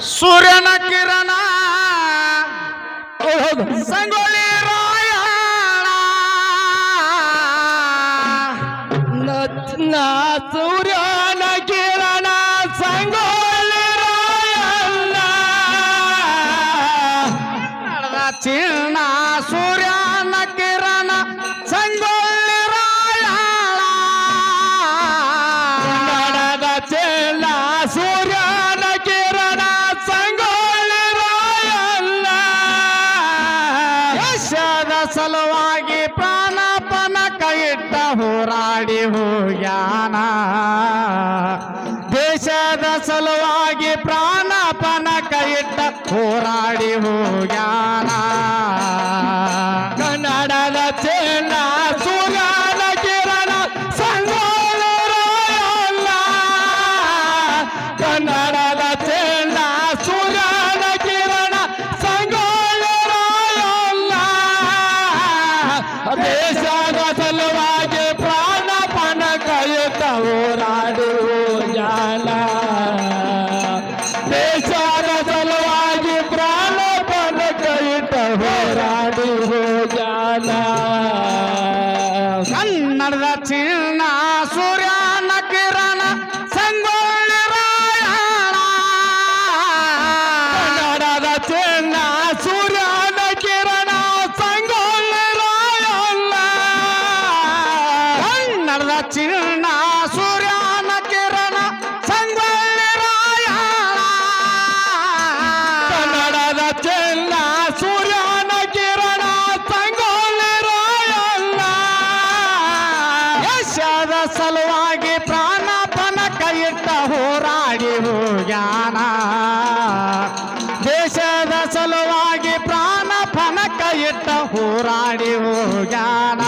सूर्यना किरणा संगोली रायणा. सूर्यना किरणा संगोली रायणा. चिरणा सूर्या. போராடி மூயானா கன்னடத சேனா சூரியால கிரண சங்கோலராயல்ல கன்னடத சேனா சூரியால கிரண சங்கோலராயல்ல ದೇಶದ ಸಲುವಾಗಿ ಪ್ರಾಣ ಪಣ ಕೈತ ಹೋರಾಡುವ ಜಾಲ ಚಿನ್ನ, ಸೂರ್ಯನ ಕಿರಣ, ಸಂಗೊಳ್ಳಿ ರಾಯಣ. ಕನ್ನಡದ ಚಿನ್ನ, ಸೂರ್ಯನ ಕಿರಣ, ಸಂಗೊಳ್ಳಿ ರಾಯಣ್ಣ. ಯಶದ ಸಲುವಾಗಿ ಪ್ರಾಣ ಪನಕ ಇಟ್ಟ ಹೋರಾಡಿ ಹೋಗ್ಯಾನ. ದೇಶದ ಸಲುವಾಗಿ ಪ್ರಾಣ ಪನಕ ಇಟ್ಟ ಹೋರಾಡಿ ಹೋಗ್ಯಾನ.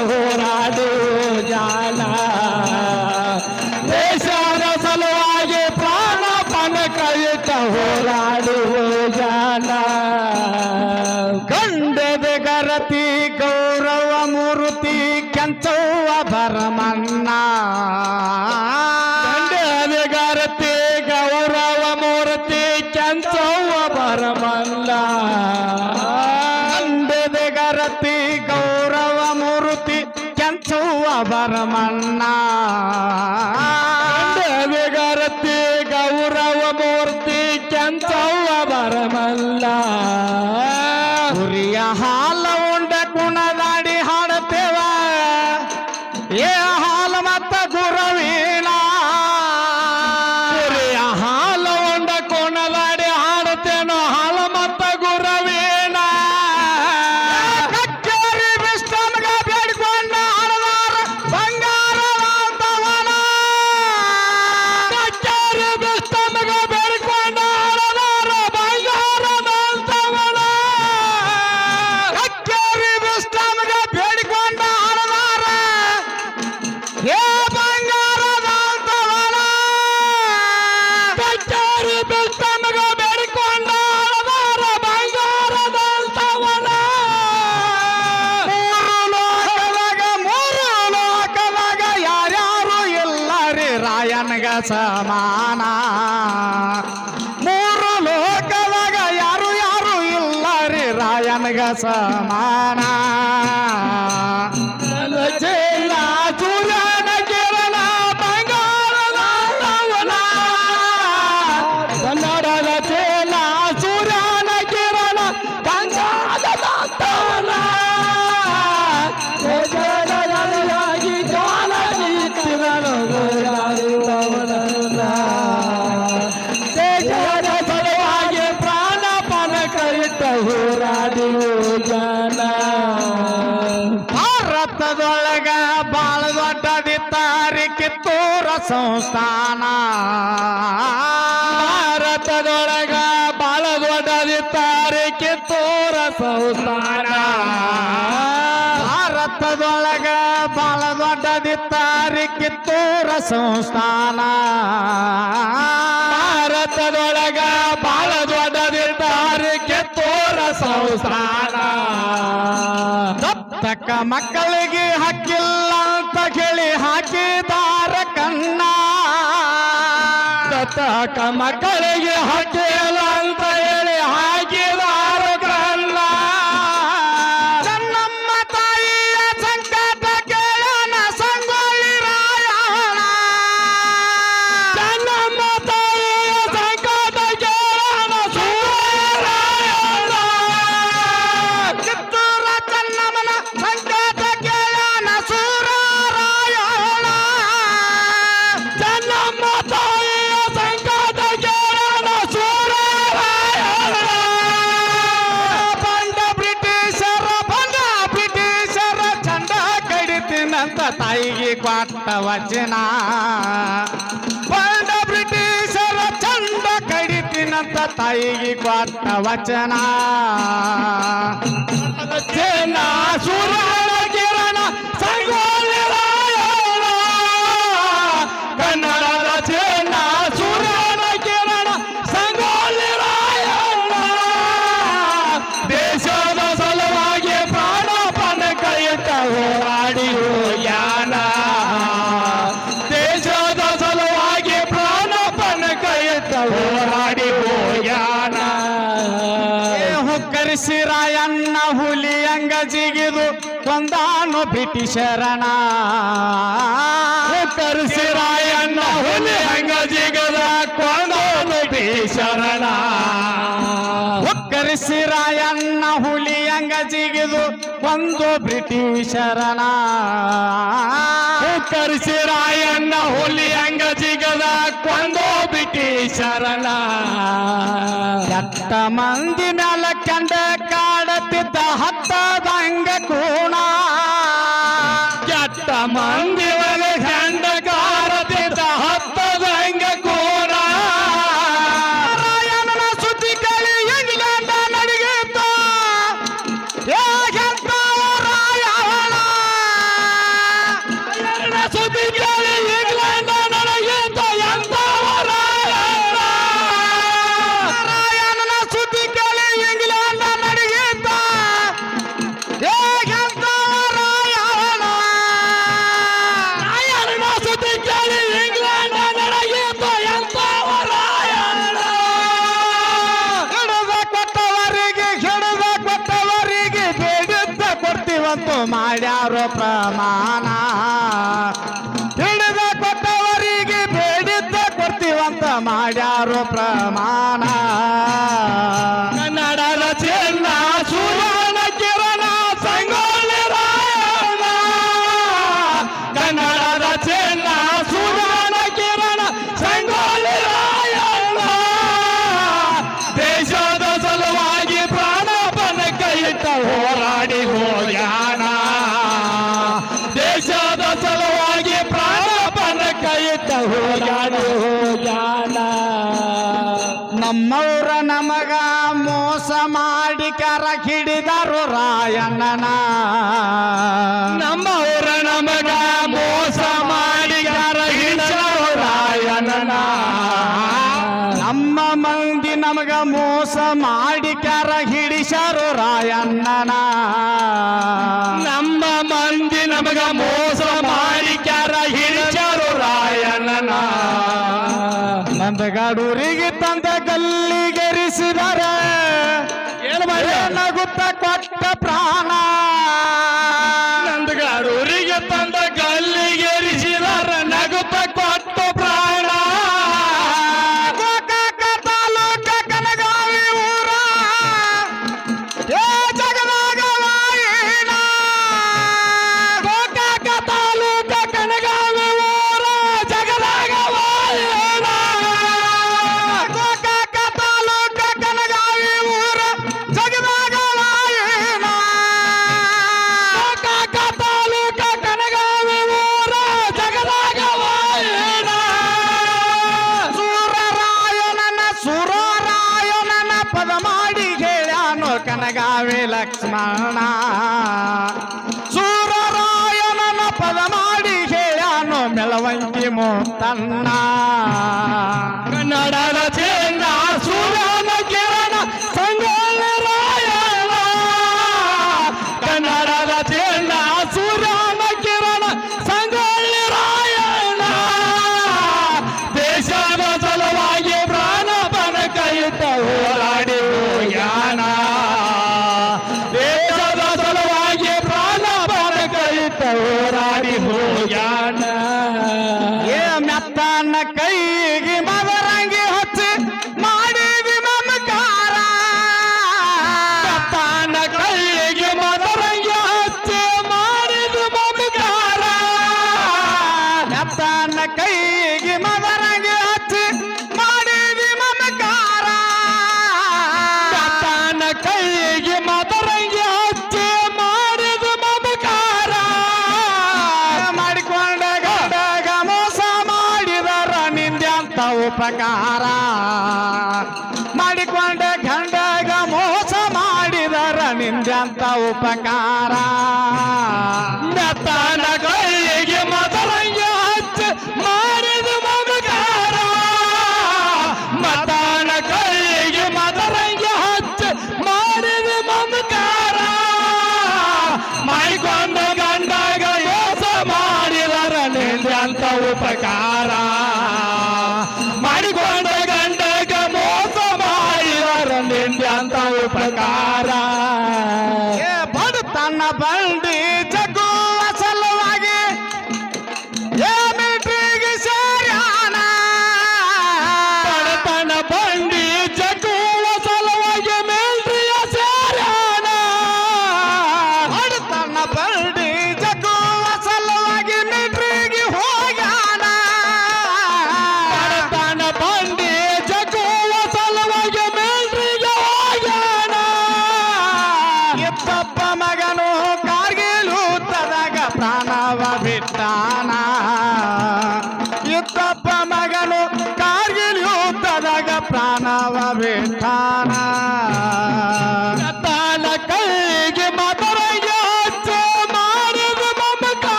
Oh, বাবার মান্না ಸಮಾನ. ಮೂರು ಲೋಕದಾಗ ಯಾರು ಯಾರು ಇಲ್ಲರಿ ರಾಯನಗ ಸಮಾನ. ಕಿತ್ತೂರ ಸಂಸ್ಥಾನ. ಭಾರತದೊಳಗ ಬಾಳ ದೊಡ್ಡದಿದ್ದಾರೆ ಕಿತ್ತೂರ ಸಂಸ್ಥಾನ. ಭಾರತದೊಳಗ ಬಾಳ ದೊಡ್ಡದಿದ್ದಾರೆ ಕಿತ್ತೂರ ಸಂಸ್ಥಾನ. ಭಾರತದೊಳಗ ಬಾಳ ದೊಡ್ಡದಿದ್ದಾರೆ ಕಿತ್ತೂರ ಸಂಸ್ಥಾನ. ದತ್ತಕ ಮಕ್ಕಳಿಗೆ ಮಕ್ಕಳಿಗೆ ಹಕ್ಕಿಲ್ಲ ತಾಯಿಗೆ ಕೊಟ್ಟ ವಚನ. ಬಂದ ಬ್ರಿಟಿಷರ ಚಂದ ಕಡಿತಿನಂತ ತಾಯಿಗೆ ಕೊಟ್ಟ ವಚನ. ಚೆನ್ನ ಕೊಂದಾನು ಬ್ರಿಟಿಷರಣ ಹುಲಿ ಹಂಗ ಜಿಗದ ಕೊಂಡೋನು ಭೀಷರಣ ಹುಕ್ಕರಿಸಿ ರಾಯಣ್ಣ ಹುಲಿ ಹಂಗ ಜಿಗಿದು ಕೊಂದು ಬ್ರಿಟಿಷರಣ ಕರಿಸಿರಾಯಣ್ಣ ಹುಲಿ ಹಂಗ ಜಿಗದ ಕೊಂಡೋ ಬ್ರಿಟಿಷರಣ ಎತ್ತ ಮಂದಿ ಮೇಲೆ ಕಂಡ ಕಾಡತ್ತಿದ್ದ ಹತ್ತದಂಗ ಕೂಣ ಮಾಡ್ಯಾರೋ ಪ್ರಮಾಣ. ಹಿಡಿದ ಕೊಟ್ಟವರಿಗೆ ಬೇಡಿದ್ದ ಕೊಡ್ತೀವಂತ ಮಾಡ್ಯಾರೋ ಪ್ರಮಾಣ. ಮಾಡಿ ಕರ ಹಿಡಿದರು ರಾಯಣ್ಣನ. ನಮ್ಮವರ ನಮಗ ಮೋಸ ಮಾಡಿ ಹಿಡಿದರು ರಾಯಣ್ಣನ. ನಮ್ಮ ಮಂದಿ ನಮಗ ಮೋಸ ಮಾಡಿ ಕರ ಹಿಡಿಸರು ರಾಯಣ್ಣನ. ನಮ್ಮ ಮಂದಿ ನಮಗ ಮೋಸ ಮಾಡಿ ಕ್ಯಾರ ಹಿಡಿಸರು ರಾಯಣ್ಣನ. ನಂದಗಾಡೂರಿಗೆ ಲಕ್ಷ್ಮಣವೇ ಲಕ್ಷ್ಮಣ. ಸೂರರಾಯನನ ಪದ ಮಾಡಿ ಹೇಳನು ಮೆಳವಂಕಿ ಮೂತಣ್ಣ ಕನ್ನಡದ ಚೇಂದ್ರ ಸೂರ್ಯನ ಕಿರಣ ಸಂಗೋಳ ರಾಯಣ ಕನ್ನಡದ ಚೇಂದ್ರ ಪ್ರಕಾರ ಮಾಡಿಕೊಂಡೆ ಗಂಡಗ ಮೋಸ ಮಾಡಿದರ ನಿಂದಂತ ಉಪಕಾರ. ಕೈಗೆ ಹಚ್ಚ ಮಾಡಿದ ಮಮಕಾರ ಮತನ ಕೈಗೆ ಹಚ್ಚ ಮಾಡಿದ ಮಮಕಾರ